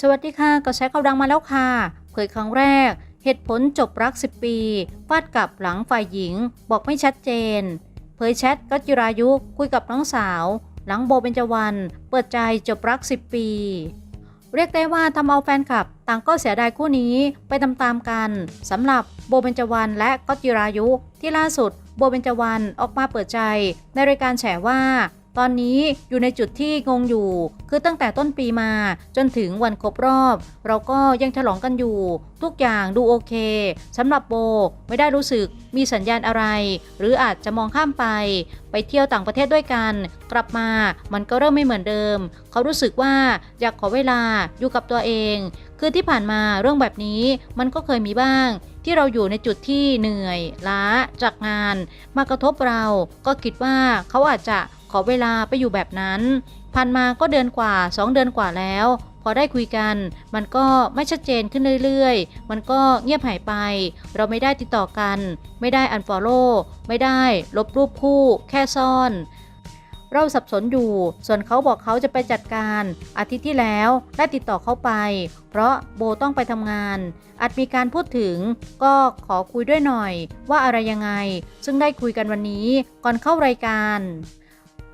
สวัสดีค่ะก็แชร์ข่าวดังมาแล้วค่ะ เผยครั้งแรก เหตุผลจบรัก 10 ปีฟาดกลับหลังฝ่ายหญิง บอกไม่ชัดเจน เผยแชทกัจจิรายุคุยกับน้องสาว หลังโบเบญจวรรณเปิดใจจบรัก 10 ปี เรียกได้ว่าทำเอาแฟนคลับ ต่างก็เสียดายคู่นี้ไปตามๆกันสำหรับโบเบญจวรรณและกัจจิรายุที่ล่าสุดโบเบญจวรรณออกมาเปิดใจ ในรายการแฉว่า ตอนนี้อยู่ในจุดที่งงอยู่ คือตั้งแต่ต้นปีมาจนถึงวันครบรอบ เราก็ยังฉลองกันอยู่ ทุกอย่างดูโอเคสำหรับโบไม่ได้รู้สึกมีสัญญาณอะไร หรืออาจจะมองข้ามไป ไปเที่ยวต่างประเทศด้วยกัน กลับมามันก็เริ่มไม่เหมือนเดิม เขารู้สึกว่าอยากขอเวลาอยู่กับตัวเอง คือที่ผ่านมาเรื่องแบบนี้มันก็เคยมีบ้างที่เราอยู่ในจุดที่เหนื่อยล้าจากงาน มากระทบเราก็คิดว่าเขาอาจจะ อเวลาไปอยู่แบบนั้น ผ่านมาก็เดือนกว่า 2 เดือนกว่าแล้ว พอได้คุยกัน มันก็ไม่ชัดเจนขึ้นเรื่อยๆ มันก็เงียบหายไป เราไม่ได้ติดต่อกัน ไม่ได้อันฟอลโล่ไม่ได้ลบรูปคู่ แค่ซ่อนเราสับสนอยู่ ส่วนเขาบอกเขาจะไปจัดการ อาทิตย์ที่แล้วได้ติดต่อเขาไป เพราะโบต้องไปทำงาน อาจมีการพูดถึง ก็ขอคุยด้วยหน่อย ว่าอะไรยังไง ซึ่งได้คุยกันวันนี้ก่อนเข้ารายการ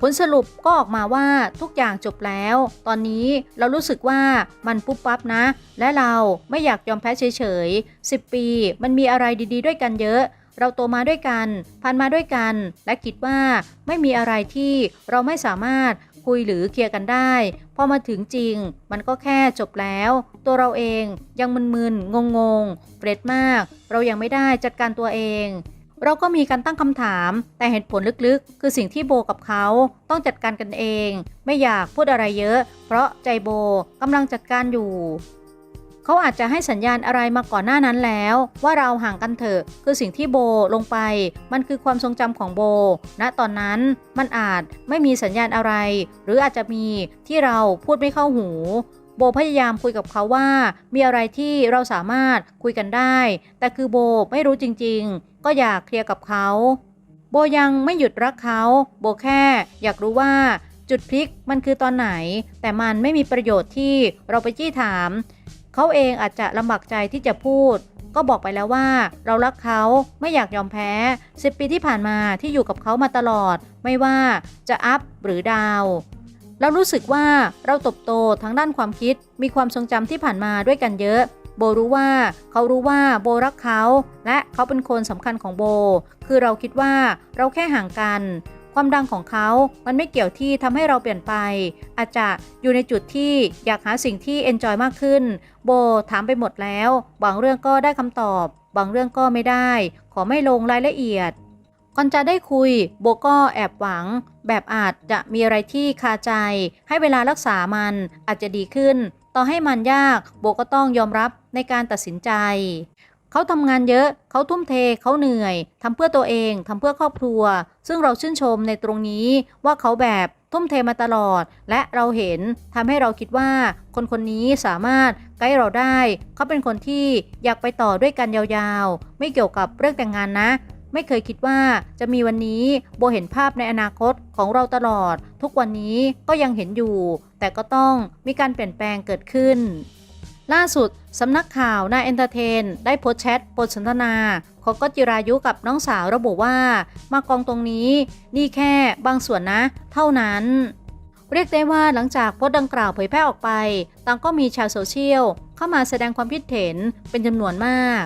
ผลสรุปก็ออกมาว่าทุกอย่างจบแล้ว ตอนนี้เรารู้สึกว่ามันปุ๊บปั๊บนะ และเราไม่อยากยอมแพ้เฉยๆ 10 ปี มันมีอะไรดีๆ ด้วยกันเยอะ เราโตมาด้วยกันผ่านมาด้วยกัน และคิดว่าไม่มีอะไรที่เราไม่สามารถคุยหรือเคลียร์กันได้ พอมาถึงจริง มันก็แค่จบแล้ว ตัวเราเองยังมึนๆงงๆเฟรดมาก เรายังไม่ได้จัดการตัวเอง เราก็มีการตั้งคำถาม แต่เหตุผลลึกๆ คือสิ่งที่โบกับเขาต้องจัดการกันเอง ไม่อยากพูดอะไรเยอะ เพราะใจโบกำลังจัดการอยู่เขาอาจจะให้สัญญาณอะไรมาก่อนหน้านั้นแล้ว ว่าเราห่างกันเถอะ คือสิ่งที่โบลงไป มันคือความทรงจำของโบณะตอนนั้นมันอาจไม่มีสัญญาณอะไร หรืออาจจะมีที่เราพูดไม่เข้าหู โบพยายามคุยกับเขาว่า มีอะไรที่เราสามารถคุยกันได้ แต่คือโบไม่รู้จริง ๆ ก็อยากเคลียร์กับเขา โบยังไม่หยุดรักเขา โบแค่อยากรู้ว่าจุดพลิกมันคือตอนไหน แต่มันไม่มีประโยชน์ที่เราไปจี้ถาม เขาเองอาจจะลำบากใจที่จะพูด ก็บอกไปแล้วว่า เรารักเขาไม่อยากยอมแพ้สิปีที่ผ่านมาที่อยู่กับเขามาตลอด ไม่ว่าจะอัพหรือดาวเรารู้สึกว่าเราเตบโตทั้งด้านความคิดมีความทรงจำที่ผ่านมาด้วยกันเยอะ โบรู้ว่าเขารู้ว่าโบรักเขา และเขาเป็นคนสำคัญของโบ คือเราคิดว่าเราแค่ห่างกัน ความดังของเขา มันไม่เกี่ยวที่ทำให้เราเปลี่ยนไป อาจจะอยู่ในจุดที่อยากหาสิ่งที่เอนจอยมากขึ้น โบถามไปหมดแล้ว บางเรื่องก็ได้คำตอบ บางเรื่องก็ไม่ได้ ขอไม่ลงรายละเอียดก่อนจะได้คุย โบก็แอบหวัง แบบอาจจะมีอะไรที่คาใจ ให้เวลารักษามันอาจจะดีขึ้น ต่อให้มันยากโบก็ต้องยอมรับในการตัดสินใจ เขาทำงานเยอะเขาทุ่มเทเขาเหนื่อยทำเพื่อตัวเองทำเพื่อครอบครัว ซึ่งเราชื่นชมในตรงนี้ว่าเขาแบบทุ่มเทมาตลอด และเราเห็นทำให้เราคิดว่า คนคนนี้สามารถไกด์เราได้ เขาเป็นคนที่อยากไปต่อด้วยกันยาวๆ ไม่เกี่ยวกับเรื่องแต่งงานนะ ไม่เคยคิดว่าจะมีวันนี้โบเห็นภาพในอนาคตของเราตลอด ทุกวันนี้ก็ยังเห็นอยู่ แต่ก็ต้องมีการเปลี่ยนแปลงเกิดขึ้น ล่าสุดสำนักข่าวนาเอนเตอร์เทน ได้โพสแชทบทสนทนาของก็จิรายุกับน้องสาวระบุว่า มากองตรงนี้ นี่แค่บางส่วนนะ เท่านั้นเรียกได้ว่าหลังจากโพสต์ดังกล่าวเผยแพร่ออกไป ต่างก็มีชาวโซเชียลเข้ามาแสดงความคิดเห็นเป็นจำนวนมาก